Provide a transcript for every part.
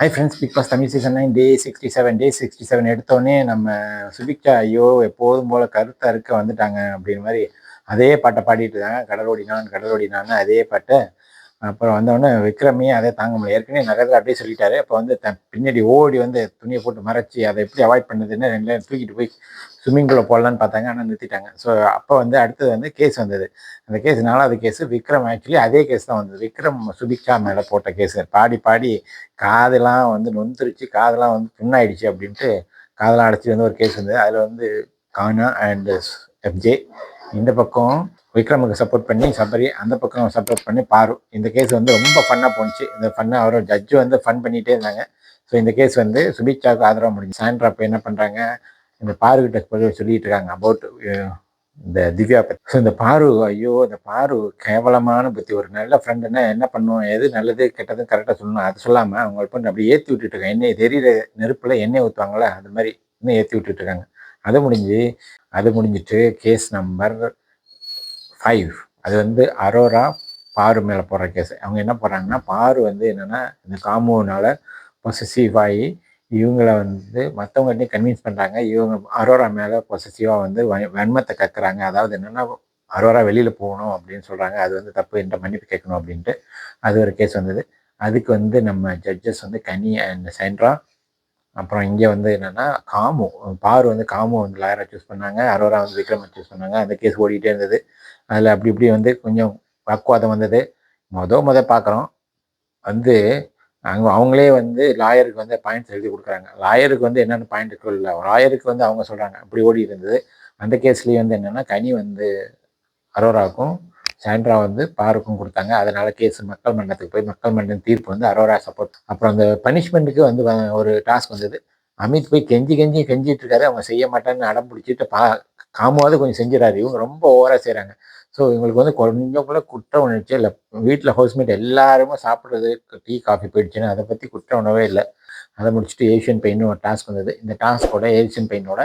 Hi friends Bigg Boss Tamil season nine day sixty seven day sixty seven எடுத்தோடனே நம்ம சுபிக்ஷா ஐயோ எப்போதும் போல் கருத்தாக இருக்க வந்துட்டாங்க அப்படின்ற மாதிரி அதே பாட்டை பாடிட்டு இருக்காங்க. கடலோடி நான் கடலோடி நான் அதே பாட்டை அப்புறம் வந்தோடனே விக்ரமே அதே தாங்க முடியல. ஏற்கனவே நகரத்தில் அப்படியே சொல்லிட்டாரு. அப்போ வந்து த பின்னாடி ஓடி வந்து துணியை போட்டு மறைச்சி அதை எப்படி அவாய்ட் பண்ணதுன்னு ரெண்டு நேரம் தூக்கிட்டு போய் ஸ்விம்மிங் பூலில் போடலான்னு பார்த்தாங்க. ஆனால் நிறுத்திட்டாங்க. ஸோ அப்போ வந்து அடுத்தது வந்து கேஸ் வந்தது. அந்த கேஸ் நாலாவது கேஸ் விக்ரம் ஆக்சுவலி அதே கேஸ் தான் வந்தது. விக்ரம் சுபிக்ஷா மேலே போட்ட கேஸ் பாடி பாடி காதெல்லாம் வந்து நொந்துருச்சு. காதெல்லாம் வந்து புண்ணாயிடுச்சு அப்படின்ட்டு காதெல்லாம் அடைச்சி வந்து ஒரு கேஸ் வந்தது. அதில் வந்து கானா அண்ட் எஃப்ஜே இந்த பக்கம் விக்ரமுக்கு சப்போர்ட் பண்ணி சபரி அந்த பக்கம் சப்போர்ட் பண்ணி பாரு இந்த கேஸ் வந்து ரொம்ப ஃபன்னாக போணுச்சு. இந்த ஃபன்னாக அவரோட ஜட்ஜு வந்து ஃபன் பண்ணிகிட்டே இருந்தாங்க. ஸோ இந்த கேஸ் வந்து சுபிக்ஷாவுக்கு ஆதரவாக முடிஞ்சு சாண்ட்ரா இப்போ என்ன பண்ணுறாங்க இந்த பாருக்கிட்ட சொல்லிட்டு இருக்காங்க அபவுட் இந்த திவ்யா பத்தி. ஸோ இந்த பாரு ஐயோ இந்த பாரு கேவலமான புத்தி. ஒரு நல்ல ஃப்ரெண்டுன்னா என்ன பண்ணுவோம்? எது நல்லது கெட்டது கரெக்டாக சொல்லணும். அது சொல்லாமல் அவங்க பொண்ணு அப்படி ஏற்றி விட்டுட்டு இருக்காங்க. எண்ணெய் தெரியிற நெருப்பில் எண்ணெய் ஊற்றுவாங்களே அது மாதிரி இன்னும் ஏற்றி விட்டுட்டு இருக்காங்க. அது முடிஞ்சு அது முடிஞ்சிட்டு கேஸ் நம்பர் ஃபைவ் அது வந்து அரோரா பாரு மேலே போடுற கேஸ் அவங்க என்ன போடுறாங்கன்னா பாரு வந்து என்னென்னா இந்த காமுனால பொசசிவ் ஆகி இவங்கள வந்து மற்றவங்கள்ட்டையும் கன்வின்ஸ் பண்ணுறாங்க இவங்க அரோரா மேலே பொசசிவாக வந்து வன்மத்தை கற்கிறாங்க அதாவது என்னென்னா அரோரா வெளியில் போகணும் அப்படின்னு சொல்கிறாங்க அது வந்து தப்பு என்ற மன்னிப்பு கேட்கணும் அப்படின்ட்டு. அது ஒரு கேஸ் வந்தது. அதுக்கு வந்து நம்ம ஜட்ஜஸ் வந்து கனி அண்ட் சென்ட்ரா அப்புறம் இங்கே வந்து என்னென்னா காமு. பாரு வந்து காமு வந்து லாயரை சூஸ் பண்ணாங்க. அரோரா வந்து விக்ரமை சூஸ் பண்ணாங்க. அந்த கேஸ் ஓடிட்டே இருந்தது. அதில் அப்படி இப்படி வந்து கொஞ்சம் வாக்குவாதம் வந்தது. மொதல் மொதல் பார்க்குறோம் வந்து அவங்க அவங்களே வந்து லாயருக்கு வந்து பாயிண்ட்ஸ் எழுதி கொடுக்குறாங்க. லாயருக்கு வந்து என்னென்ன பாயிண்ட் இல்லை. லாயருக்கு வந்து அவங்க சொல்கிறாங்க அப்படி ஓடி இருந்தது. அந்த கேஸ்லேயே வந்து என்னென்னா கனி வந்து அரோராக்கும் சாண்ட்ரா வந்து பாருக்கும் கொடுத்தாங்க. அதனால கேஸ் மக்கள் மன்றத்துக்கு போய் மக்கள் மன்றம் தீர்ப்பு வந்து அரோரா சப்போர்ட் அப்புறம் அந்த பனிஷ்மெண்ட்டுக்கு வந்து ஒரு டாஸ்க் வந்தது. அமித் போய் கெஞ்சி கெஞ்சி கெஞ்சிட்டு இருக்காரு. அவங்க செய்ய மாட்டேன்னு அடம் பிடிச்சிட்டு பா காமாவது கொஞ்சம் செஞ்சிடாரு. இவங்க ரொம்ப ஓவராக செய்கிறாங்க ஸோ இவங்களுக்கு வந்து கொஞ்சம் கூட குற்ற உணர்ச்சி இல்லை. வீட்டில் ஹவுஸ்மேட் எல்லாருமே சாப்பிட்றது டீ காஃபி போயிடுச்சுன்னா அதை பற்றி குற்ற உணவே இல்லை. அதை முடிச்சுட்டு ஏஷியன் பெயின்னு ஒரு டாஸ்க் வந்தது. இந்த டாஸ்கோட ஏஷியன் பெயினோட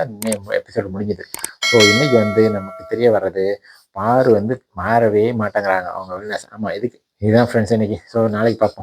எபிசோடு முடிஞ்சது. ஸோ இன்றைக்கி வந்து நமக்கு தெரிய வர்றது பாரு வந்து மாறவே மாட்டேங்கிறாங்க. அவங்க ஆமாம் இதுக்கு. இதுதான் ஃப்ரெண்ட்ஸ் இன்னைக்கு. ஸோ நாளைக்கு பார்ப்போம்.